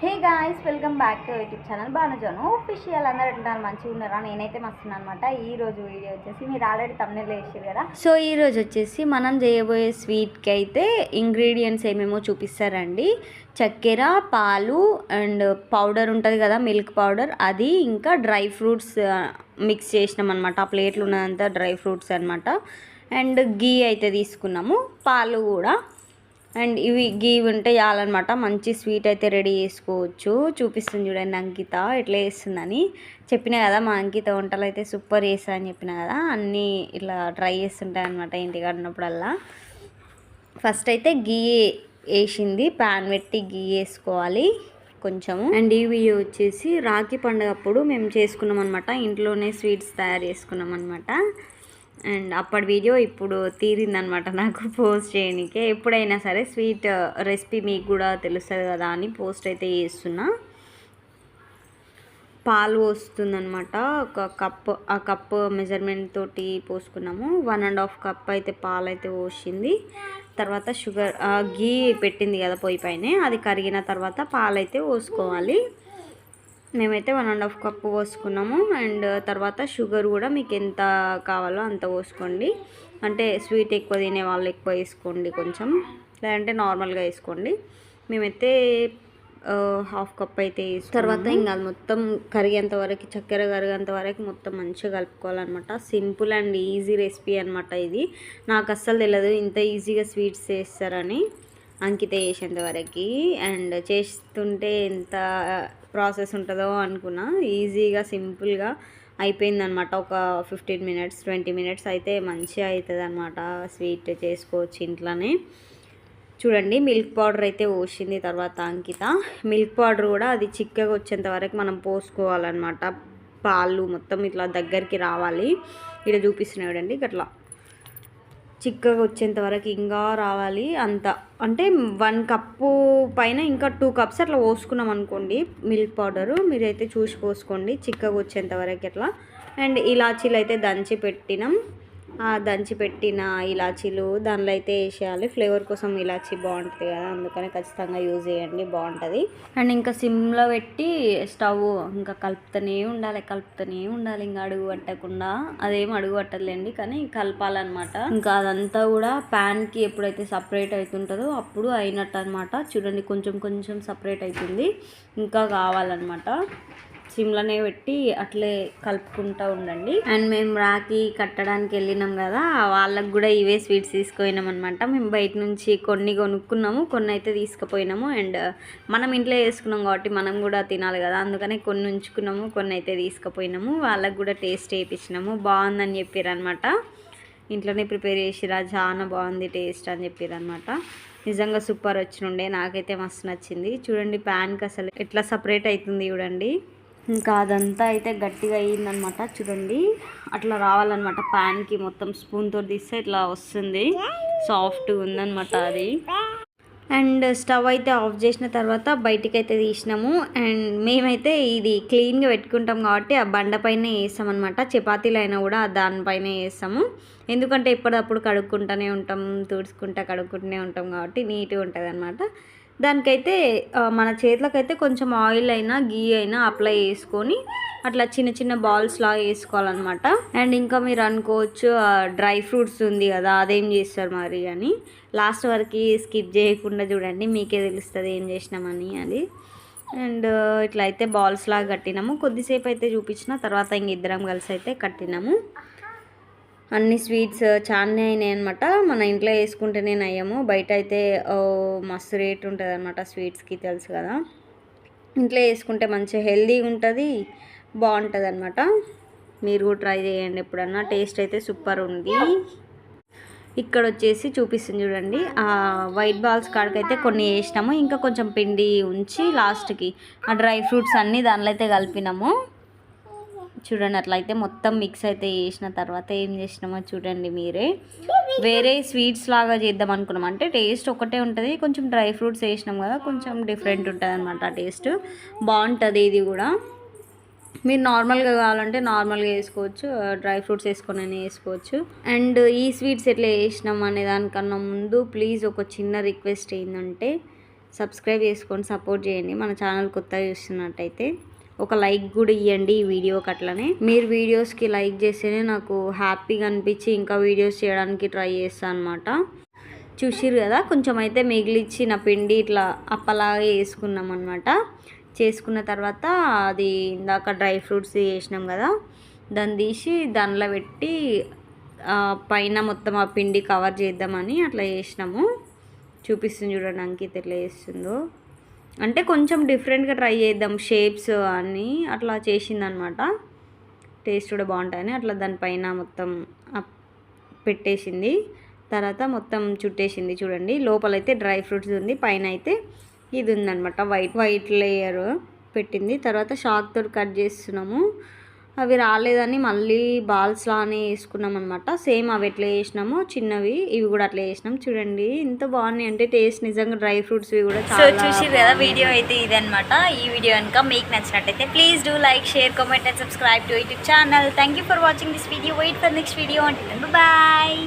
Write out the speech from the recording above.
Hey guys welcome back to YouTube channel Banujonu official అందరూ ఎట్లున్నారు? మంచిగా ఉన్నారా? నేనైతే మస్తున్నాను అనమాట ఈ రోజు వీడియో వచ్చేసి మీరు ఆల్రెడీ తమ్ముళ్ళు వేసారు కదా. సో ఈ రోజు వచ్చేసి మనం చేయబోయే స్వీట్కి అయితే ఇంగ్రీడియంట్స్ ఏమేమో చూపిస్తారండి. చక్కెర పాలు అండ్ పౌడర్ ఉంటుంది కదా మిల్క్ పౌడర్ అది ఇంకా డ్రై ఫ్రూట్స్ మిక్స్ చేసినాం అనమాట ఆ ప్లేట్లు ఉన్నదంతా డ్రై ఫ్రూట్స్ అనమాట అండ్ గీ అయితే తీసుకున్నాము. పాలు కూడా. అండ్ ఇవి గీ ఉంటే చాలన్నమాట మంచి స్వీట్ అయితే రెడీ చేసుకోవచ్చు. చూపిస్తుంది చూడండి అంకిత ఎట్లా చేస్తుందని. చెప్పిన కదా మా అంకిత వంటలు అయితే సూపర్ చేస్తా అని చెప్పిన కదా. అన్నీ ఇట్లా ట్రై చేస్తుంటాయి అనమాట ఇంటికి ఉన్నప్పుడల్లా ఫస్ట్ అయితే గీ వేసింది. ప్యాన్ పెట్టి గీ వేసుకోవాలి కొంచెము. అండ్ ఇవి వచ్చేసి రాఖీ పండుగ అప్పుడు మేము చేసుకున్నాం అనమాట ఇంట్లోనే స్వీట్స్ తయారు చేసుకున్నాం అనమాట అండ్ అప్పటి వీడియో ఇప్పుడు తీరిందనమాట నాకు పోస్ట్ చేయనికే. ఎప్పుడైనా సరే స్వీట్ uh, రెసిపీ మీకు కూడా తెలుస్తుంది కదా అని పోస్ట్ అయితే చేస్తున్నా. పాలు పోస్తుందనమాట ఒక కప్ ఆ కప్ మెజర్మెంట్ తోటి పోసుకున్నాము. వన్ అండ్ హాఫ్ కప్ అయితే పాలు అయితే పోసింది. తర్వాత షుగర్ గీ uh, పెట్టింది కదా పొయ్యి పైన. అది కరిగిన తర్వాత పాలు అయితే పోసుకోవాలి. మేమైతే వన్ అండ్ హాఫ్ కప్పు పోసుకున్నాము. అండ్ తర్వాత షుగర్ కూడా మీకు ఎంత కావాలో అంత పోసుకోండి. అంటే స్వీట్ ఎక్కువ తినే వాళ్ళు ఎక్కువ వేసుకోండి కొంచెం. లేదంటే నార్మల్గా వేసుకోండి. మేమైతే హాఫ్ కప్ అయితే తర్వాత ఇంకా అది మొత్తం కరిగేంత వరకు చక్కెర కరిగేంత వరకు మొత్తం మంచిగా కలుపుకోవాలన్నమాట. సింపుల్ అండ్ ఈజీ రెసిపీ అనమాట ఇది. నాకు అస్సలు తెలియదు ఇంత ఈజీగా స్వీట్స్ చేస్తారని. అంకిత చేసేంత వరకు. అండ్ చేస్తుంటే ఎంత ప్రాసెస్ ఉంటుందో అనుకున్నా. ఈజీగా సింపుల్గా అయిపోయిందనమాట. ఒక ఫిఫ్టీన్ మినిట్స్ ట్వంటీ మినిట్స్ అయితే మంచిగా అవుతుంది అనమాట స్వీట్ చేసుకోవచ్చు ఇంట్లోనే. చూడండి మిల్క్ పౌడర్ అయితే పోసింది తర్వాత అంకిత. మిల్క్ పౌడర్ కూడా అది చిక్కగా వచ్చేంత వరకు మనం పోసుకోవాలన్నమాట పాలు మొత్తం ఇట్లా దగ్గరికి రావాలి. ఇక్కడ చూపిస్తున్నాయి అండి అట్లా చిక్కగా వచ్చేంత వరకు ఇంకా రావాలి అంత. అంటే వన్ కప్పు పైన ఇంకా టూ కప్స్ అట్లా పోసుకున్నాం అనుకోండి మిల్క్ పౌడరు. మీరైతే చూసి పోసుకోండి చిక్కగా వచ్చేంత వరకు అట్లా అండ్ ఇలాచీలు అయితే దంచి పెట్టినాం. దంచిపెట్టిన ఇలాచీలు దానిలో అయితే వేసేయాలి. ఫ్లేవర్ కోసం ఇలాచీ బాగుంటుంది కదా అందుకని ఖచ్చితంగా యూజ్ చేయండి బాగుంటుంది. అండ్ ఇంకా సిమ్లో పెట్టి స్టవ్ ఇంకా కలుపుతూనే ఉండాలి కలుపుతూనే ఉండాలి. ఇంకా అడుగు పట్టకుండా అదేం అడుగు పట్టదులేండి కానీ కలపాలన్నమాట. ఇంకా అదంతా కూడా ప్యాన్కి ఎప్పుడైతే సపరేట్ అవుతుంటుందో అప్పుడు అయినట్టు అనమాట చూడండి కొంచెం కొంచెం సపరేట్ అవుతుంది. ఇంకా కావాలన్నమాట. సిమ్లోనే పెట్టి అట్లే కలుపుకుంటూ ఉండండి. అండ్ మేము రాఖీ కట్టడానికి వెళ్ళినాం కదా వాళ్ళకు కూడా ఇవే స్వీట్స్ తీసుకుపోయినాం అనమాట మేము బయట నుంచి కొన్ని కొనుక్కున్నాము కొన్ని అయితే తీసుకుపోయినాము. అండ్ మనం ఇంట్లో చేసుకున్నాం కాబట్టి మనం కూడా తినాలి కదా అందుకనే కొన్ని ఉంచుకున్నాము కొన్ని అయితే తీసుకుపోయినాము. వాళ్ళకు కూడా టేస్ట్ వేయించినాము బాగుందని చెప్పారు అనమాట ఇంట్లోనే ప్రిపేర్ చేసిరా చాలా బాగుంది టేస్ట్ అని చెప్పారు అనమాట నిజంగా సూపర్ వచ్చినుండే నాకైతే మస్తు నచ్చింది. చూడండి ప్యాన్కి అసలు ఎట్లా సపరేట్ అవుతుంది చూడండి. ఇంకా అదంతా అయితే గట్టిగా అయ్యిందనమాట చూడండి. అట్లా రావాలన్నమాట ప్యాన్కి మొత్తం స్పూన్తో తీస్తే ఇట్లా వస్తుంది. సాఫ్ట్గా ఉందన్నమాట అది. అండ్ స్టవ్ అయితే ఆఫ్ చేసిన తర్వాత బయటికి అయితే తీసినాము. అండ్ మేమైతే ఇది క్లీన్గా పెట్టుకుంటాం కాబట్టి ఆ బండపైనే వేస్తామన్నమాట. చపాతీలు అయినా కూడా దానిపైనే వేస్తాము. ఎందుకంటే ఎప్పటికప్పుడు కడుక్కుంటూనే ఉంటాం తుడుచుకుంటా కడుక్కుంటూనే ఉంటాం కాబట్టి నీట్గా ఉంటుంది అనమాట దానికైతే మన చేతులకైతే కొంచెం ఆయిల్ అయినా గీ అయినా అప్లై చేసుకొని అట్లా చిన్న చిన్న బాల్స్ లాగా వేసుకోవాలన్నమాట. అండ్ ఇంకా మీరు అనుకోవచ్చు డ్రై ఫ్రూట్స్ ఉంది కదా అదేం చేస్తారు మరి అని. లాస్ట్ వరకు స్కిప్ చేయకుండా చూడండి మీకే తెలుస్తుంది ఏం చేసినామని అది అండ్ ఇట్లా అయితే బాల్స్ లాగా కట్టినాము. కొద్దిసేపు అయితే చూపించిన తర్వాత ఇంక ఇద్దరం కలిసి అయితే కట్టినాము. అన్ని స్వీట్స్ చాలానే అయినాయి అనమాట మన ఇంట్లో వేసుకుంటేనే అయ్యాము బయట అయితే మస్తు రేట్ ఉంటుంది అనమాట స్వీట్స్కి తెలుసు కదా. ఇంట్లో వేసుకుంటే మంచిగా హెల్దీగా ఉంటుంది బాగుంటుంది అనమాట మీరు కూడా ట్రై చేయండి ఎప్పుడన్నా. టేస్ట్ అయితే సూపర్ ఉంది. ఇక్కడ వచ్చేసి చూపిస్తుంది చూడండి. ఆ వైట్ బాల్స్ కాడికైతే కొన్ని వేసినాము. ఇంకా కొంచెం పిండి ఉంచి లాస్ట్కి ఆ డ్రై ఫ్రూట్స్ అన్నీ దానిలో అయితే కలిపినాము. చూడండి అట్లయితే మొత్తం మిక్స్ అయితే చేసిన తర్వాత ఏం చేసినామో చూడండి మీరే. వేరే స్వీట్స్ లాగా చేద్దాం అనుకున్నాం. అంటే టేస్ట్ ఒకటే ఉంటుంది కొంచెం డ్రై ఫ్రూట్స్ వేసినాం కదా కొంచెం డిఫరెంట్ ఉంటుంది అనమాట టేస్ట్ బాగుంటుంది ఇది కూడా. మీరు నార్మల్గా కావాలంటే నార్మల్గా వేసుకోవచ్చు డ్రై ఫ్రూట్స్ వేసుకొని వేసుకోవచ్చు. అండ్ ఈ స్వీట్స్ ఎట్లా వేసినాం అనే దానికన్నా ముందు ప్లీజ్ ఒక చిన్న రిక్వెస్ట్ ఏంటంటే సబ్స్క్రైబ్ చేసుకొని సపోర్ట్ చేయండి. మన ఛానల్ కొత్తగా చూస్తున్నట్టయితే. ఒక లైక్ కూడా ఇవ్వండి ఈ వీడియోకి అట్లనే మీరు వీడియోస్కి లైక్ చేస్తేనే నాకు హ్యాపీగా అనిపించి ఇంకా వీడియోస్ చేయడానికి ట్రై చేస్తాను అనమాట చూసిరు కదా కొంచెం అయితే మిగిలిచ్చి నా పిండి ఇట్లా అప్పలాగా వేసుకున్నాం అనమాట చేసుకున్న తర్వాత అది ఇందాక డ్రై ఫ్రూట్స్ చేసినాం కదా దాన్ని తీసి దానిలో పెట్టి పైన మొత్తం ఆ పిండి కవర్ చేద్దామని అట్లా చేసినాము. చూపిస్తుంది చూడండి అంకిత్ ఎట్లా చేస్తుందో. అంటే కొంచెం డిఫరెంట్గా ట్రై చేద్దాం. షేప్స్ అని అట్లా చేసిందనమాట. టేస్ట్ కూడా బాగుంటాయని అట్లా దానిపైన మొత్తం పెట్టేసింది. తర్వాత మొత్తం చుట్టేసింది చూడండి. లోపలైతే డ్రై ఫ్రూట్స్ ఉంది పైన అయితే ఇది ఉందనమాట. వైట్ వైట్ లేయర్ పెట్టింది. తర్వాత షాక్తో కట్ చేస్తున్నాము. అవి రాలేదని మళ్ళీ బాల్స్ లానే వేసుకున్నాం అనమాట సేమ్ అవి ఎట్లా చేసినామో చిన్నవి ఇవి కూడా అట్లా చేసినాం. చూడండి ఎంత బాగున్నాయి. అంటే టేస్ట్ నిజంగా డ్రై ఫ్రూట్స్ కూడా సో చూసి కదా వీడియో అయితే ఇదనమాట ఈ వీడియో కనుక మీకు నచ్చినట్టయితే please do like share comment and subscribe to YouTube channel thank you for watching this video wait for next video అంటే బాయ్